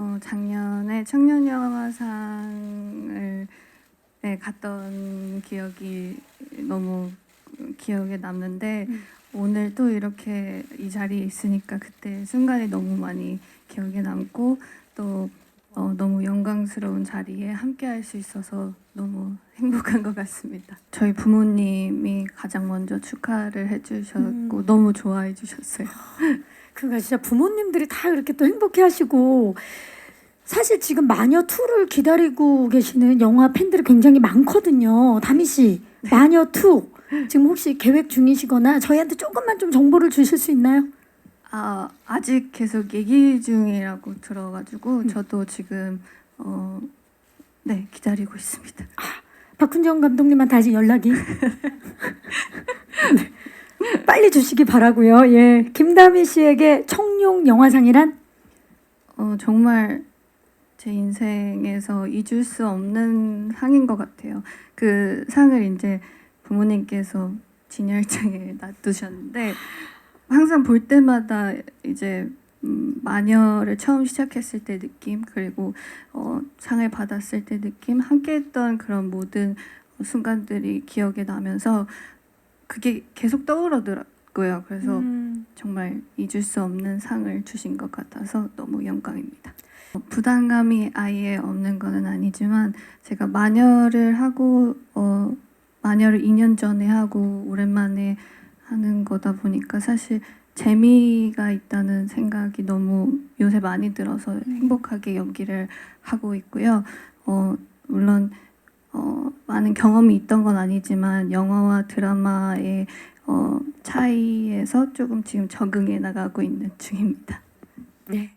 어, 작년에 청년영화상을 네, 갔던 기억이 너무 기억에 남는데 음. 오늘 또 이렇게 이 자리에 있으니까 그때 순간이 너무 많이 기억에 남고 또 어, 너무 영광스러운 자리에 함께 할 수 있어서 너무 행복한 것 같습니다. 저희 부모님이 가장 먼저 축하를 해주셨고 음. 너무 좋아해 주셨어요. 그러니까 진짜 부모님들이 다 이렇게 또 행복해하시고 사실 지금 마녀 2를 기다리고 계시는 영화 팬들이 굉장히 많거든요. 다미 씨, 마녀 2 지금 혹시 계획 중이시거나 저희한테 조금만 좀 정보를 주실 수 있나요? 아 아직 계속 얘기 중이라고 들어가지고 음. 저도 지금 어, 네 기다리고 있습니다. 박훈정 감독님한테 다시 연락이 네. 빨리 주시기 바라고요. 예, 김다미 씨에게 청룡 영화상이란 어, 정말 제 인생에서 잊을 수 없는 상인 것 같아요. 그 상을 이제 부모님께서 진열장에 놔두셨는데 항상 볼 때마다 이제 음, 마녀를 처음 시작했을 때 느낌 그리고 어, 상을 받았을 때 느낌 함께했던 그런 모든 순간들이 기억에 나면서 그게 계속 떠오르더라고요. 그래서 음, 정말 잊을 수 없는 상을 주신 것 같아서 너무 영광입니다. 어, 부담감이 아예 없는 거는 아니지만 제가 마녀를 하고 어, 마녀를 2년 전에 하고 오랜만에 하는 거다 보니까 사실 재미가 있다는 생각이 너무 요새 많이 들어서 행복하게 연기를 하고 있고요. 어, 물론 어, 많은 경험이 있던 건 아니지만 영화와 드라마의 어, 차이에서 조금 지금 적응해 나가고 있는 중입니다. 네.